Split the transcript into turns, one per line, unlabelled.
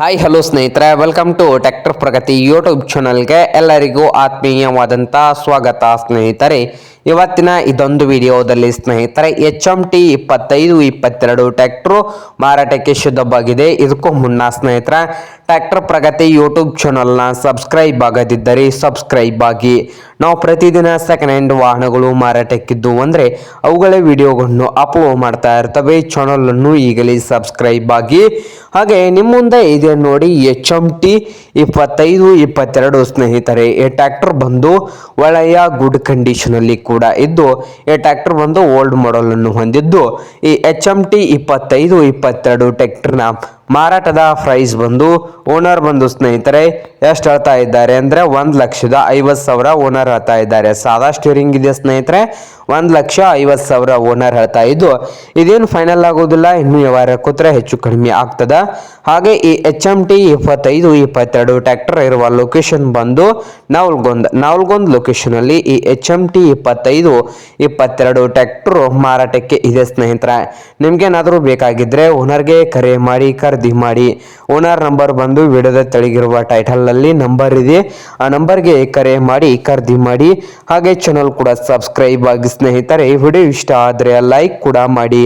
Hi hello ಸ್ನೇಹಿತರೆ. Welcome to tractor Pragati YouTube ಚಾನಲ್ಗೆ ಎಲ್ಲರಿಗೂ ಆತ್ಮೀಯವಾದಂಥ ಸ್ವಾಗತ ಸ್ನೇಹಿತರೆ. ಇವತ್ತಿನ ಇದೊಂದು ವಿಡಿಯೋದಲ್ಲಿ ಸ್ನೇಹಿತರೆ ಎಚ್ ಎಂ ಟಿ ಇಪ್ಪತ್ತೈದು, ಇಪ್ಪತ್ತೆರಡು ಟ್ಯಾಕ್ಟ್ರು ಮಾರಾಟಕ್ಕೆ ಶುದ್ಧವಾಗಿದೆ. ಇದಕ್ಕೂ ಮುನ್ನ ಸ್ನೇಹಿತರೆ ಟ್ರ್ಯಾಕ್ಟರ್ ಪ್ರಗತಿ ಯೂಟ್ಯೂಬ್ ಚಾನಲ್ನ ಸಬ್ಸ್ಕ್ರೈಬ್ ಆಗದಿದ್ದರೆ ಸಬ್ಸ್ಕ್ರೈಬ್ ಆಗಿ. ನಾವು ಪ್ರತಿದಿನ ಸೆಕೆಂಡ್ ಹ್ಯಾಂಡ್ ವಾಹನಗಳು ಮಾರಾಟಕ್ಕಿದ್ದು ಅಂದರೆ ಅವುಗಳ ವಿಡಿಯೋಗಳನ್ನು ಅಪ್ಲೋಡ್ ಮಾಡ್ತಾ ಇರ್ತವೆ. ಚಾನಲನ್ನು ಈಗಲೇ ಸಬ್ಸ್ಕ್ರೈಬ್ ಆಗಿ. ಹಾಗೆ ನಿಮ್ಮ ಮುಂದೆ ಇದೆ ನೋಡಿ ಎಚ್ ಎಂ ಟಿ ಇಪ್ಪತ್ತೈದು, ಇಪ್ಪತ್ತೆರಡು ಸ್ನೇಹಿತರೆ. ಈ ಟ್ರ್ಯಾಕ್ಟರ್ ಬಂದು ಒಳ್ಳೆಯ ಗುಡ್ ಕಂಡೀಷನಲ್ಲಿ ಕೂಡ ಇದ್ದು ಈ ಟ್ರ್ಯಾಕ್ಟರ್ ಬಂದು ಓಲ್ಡ್ ಮಾಡೆಲ್ ಅನ್ನು ಹೊಂದಿದ್ದು, ಈ ಎಚ್ ಎಂ ಟಿ ಇಪ್ಪತ್ತೈದು, ಇಪ್ಪತ್ತೆರಡು ಟ್ರ್ಯಾಕ್ಟರ್ನ ಮಾರಾಟದ ಪ್ರೈಸ್ ಬಂದು ಓನರ್ ಬಂದು ಸ್ನೇಹಿತರೆ, ಎಷ್ಟು ಹೇಳ್ತಾ ಇದ್ದಾರೆ ಅಂದ್ರೆ ಒಂದ್ ಲಕ್ಷದ ಐವತ್ ಸಾವಿರ ಓನರ್ ಹೇಳ್ತಾ ಇದ್ದಾರೆ. ಸಾದಾ ಸ್ಟೀರಿಂಗ್ ಇದೆ ಸ್ನೇಹಿತರೆ. ಒಂದ್ ಲಕ್ಷ ಐವತ್ತು ಸಾವಿರ ಓನರ್ ಹೇಳ್ತಾ ಇದ್ದು, ಇದೇನು ಫೈನಲ್ ಆಗೋದಿಲ್ಲ, ಇನ್ನು ವ್ಯವಹಾರ ಕೂತ್ರೆ ಹೆಚ್ಚು ಕಡಿಮೆ ಆಗ್ತದ. ಹಾಗೆ ಈ ಎಚ್ ಎಂ ಟಿ ಇಪ್ಪತ್ತೈದು, ಇಪ್ಪತ್ತೆರಡು ಟ್ರ್ಯಾಕ್ಟರ್ ಇರುವ ಲೊಕೇಶನ್ ಬಂದು ನಾವಲ್ಗೊಂದ್ ನಾವಲ್ಗೊಂದ್ ಲೊಕೇಶನ್ ಅಲ್ಲಿ ಈ ಎಚ್ ಎಂ ಟಿ ಇಪ್ಪತ್ತೈದು, ಇಪ್ಪತ್ತೆರಡು ಟ್ರ್ಯಾಕ್ಟರ್ ಮಾರಾಟಕ್ಕೆ ಇದೆ ಸ್ನೇಹಿತರ. ನಿಮ್ಗೇನಾದರೂ ಬೇಕಾಗಿದ್ರೆ ಓನರ್ಗೆ ಕರೆ ಮಾಡಿ, ಖರೀದಿ ಮಾಡಿ. ಓನರ್ ನಂಬರ್ ಬಂದು ವಿಡಿಯೋದ ತೆಳಗಿರುವ ಟೈಟಲ್ ಅಲ್ಲಿ ನಂಬರ್ ಇದೆ. ಆ ನಂಬರ್ಗೆ ಕರೆ ಮಾಡಿ, ಖರೀದಿ ಮಾಡಿ. ಹಾಗೆ ಚಾನಲ್ ಕೂಡ ಸಬ್ಸ್ಕ್ರೈಬ್ ಆಗಿ ಸ್ನೇಹಿತರೆ ವಿಡಿಯೋ ಇಷ್ಟ ಆದರೆ ಲೈಕ್ ಕೂಡ ಮಾಡಿ.